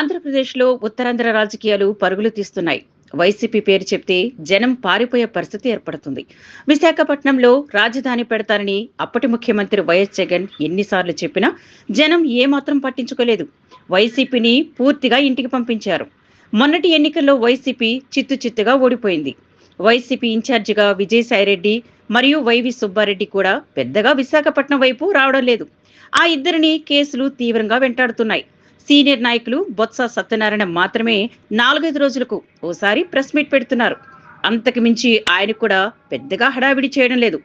ఆంధ్రప్రదేశ్లో ఉత్తరాంధ్ర రాజకీయాలు పరుగులు తీస్తున్నాయి. వైసీపీ పేరు చెప్తే జనం పారిపోయే పరిస్థితి ఏర్పడుతుంది. విశాఖపట్నంలో రాజధాని పెడతారని అప్పటి ముఖ్యమంత్రి వైఎస్ జగన్ ఎన్నిసార్లు చెప్పినా జనం ఏమాత్రం పట్టించుకోలేదు. వైసీపీని పూర్తిగా ఇంటికి పంపించారు. మొన్నటి ఎన్నికల్లో వైసీపీ చిత్తు చిత్తుగా ఓడిపోయింది. వైసీపీ ఇన్ఛార్జిగా విజయసాయిరెడ్డి మరియు వైవి సుబ్బారెడ్డి కూడా పెద్దగా విశాఖపట్నం వైపు రావడం లేదు. ఆ ఇద్దరిని కేసులు తీవ్రంగా వెంటాడుతున్నాయి. సీనియర్ నాయకులు బొత్స సత్యనారాయణ మాత్రమే నాలుగైదు రోజులకు ఓసారి ప్రెస్ మీట్ పెడుతున్నారు. అంతకు మించి ఆయన కూడా పెద్దగా హడావిడి చేయడం లేదు.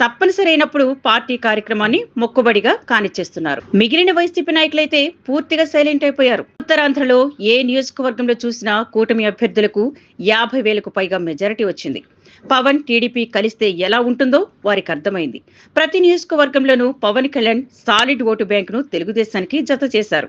తప్పనిసరి అయినప్పుడు పార్టీ కార్యక్రమాన్ని మొక్కుబడిగా కానిచ్చేస్తున్నారు. మిగిలిన వైసీపీ నాయకులైతే పూర్తిగా సైలెంట్ అయిపోయారు. ఉత్తరాంధ్రలో ఏ నియోజకవర్గంలో చూసినా కూటమి అభ్యర్థులకు యాభై వేలకు పైగా మెజారిటీ వచ్చింది. పవన్ టీడీపీ కలిస్తే ఎలా ఉంటుందో వారికి అర్థమైంది. ప్రతి నియోజకవర్గంలోనూ పవన్ కళ్యాణ్ సాలిడ్ ఓటు బ్యాంకును తెలుగుదేశానికి జత చేశారు.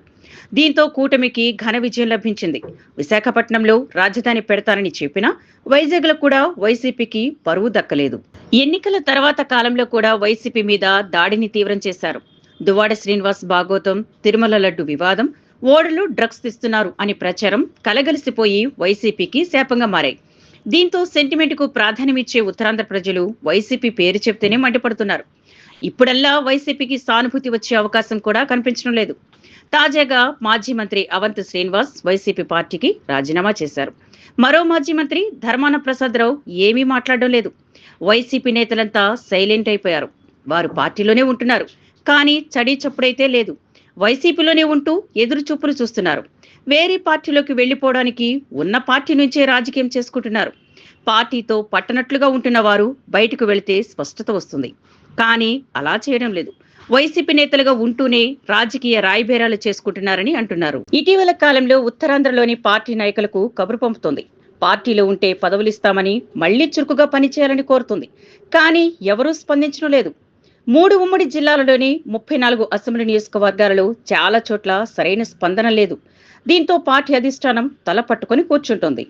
దీంతో కూటమికి ఘన విజయం లభించింది. విశాఖపట్నంలో రాజధాని పెడతానని చెప్పినా వైజాగ్లో కూడా వైసీపీకి పరువు దక్కలేదు. ఎన్నికల తర్వాత కాలంలో కూడా వైసీపీ మీద దాడిని తీవ్రం చేశారు. దువాడ శ్రీనివాస్ భాగోతం తిరుమల లడ్డు వివాదం ఓడలు డ్రగ్స్ తెస్తున్నారు అని ప్రచారం కలగలిసిపోయి వైసీపీకి శాపంగా మారాయి. దీంతో సెంటిమెంట్కు ప్రాధాన్యమిచ్చే ఉత్తరాంధ్ర ప్రజలు వైసీపీ పేరు చెప్తేనే మండిపడుతున్నారు. ఇప్పుడల్లా వైసీపీకి సానుభూతి వచ్చే అవకాశం కూడా కనిపించడం లేదు. తాజాగా మాజీ మంత్రి అవంత్ శ్రీనివాస్ వైసీపీ పార్టీకి రాజీనామా చేశారు. మరో మాజీ మంత్రి ధర్మాన ప్రసాద్ రావు ఏమీ మాట్లాడడం లేదు. వైసీపీ నేతలంతా సైలెంట్ అయిపోయారు. వారు పార్టీలోనే ఉంటున్నారు. కానీ చడీ చప్పుడైతే లేదు. వైసీపీలోనే ఉంటూ ఎదురు చూపులు చూస్తున్నారు. వేరే పార్టీలోకి వెళ్ళిపోవడానికి ఉన్న పార్టీ నుంచే రాజకీయం చేసుకుంటున్నారు. పార్టీతో పట్టనట్లుగా ఉంటున్న వారు బయటకు వెళితే స్పష్టత వస్తుంది. కానీ అలా చేయడం లేదు. వైసీపీ నేతలుగా ఉంటూనే రాజకీయ రాయబేరాలు చేసుకుంటున్నారని అంటున్నారు. ఇటీవల కాలంలో ఉత్తరాంధ్రలోని పార్టీ నాయకులకు కబురు పంపుతోంది. పార్టీలో ఉంటే పదవులిస్తామని మళ్ళీ చురుకుగా పనిచేయాలని కోరుతుంది. కానీ ఎవరూ స్పందించడం లేదు. మూడు ఉమ్మడి జిల్లాలలోని ముప్పై నాలుగు అసెంబ్లీ నియోజకవర్గాలలో చాలా చోట్ల సరైన స్పందన లేదు. దీంతో పార్టీ అధిష్టానం తల పట్టుకొని కూర్చుంటోంది.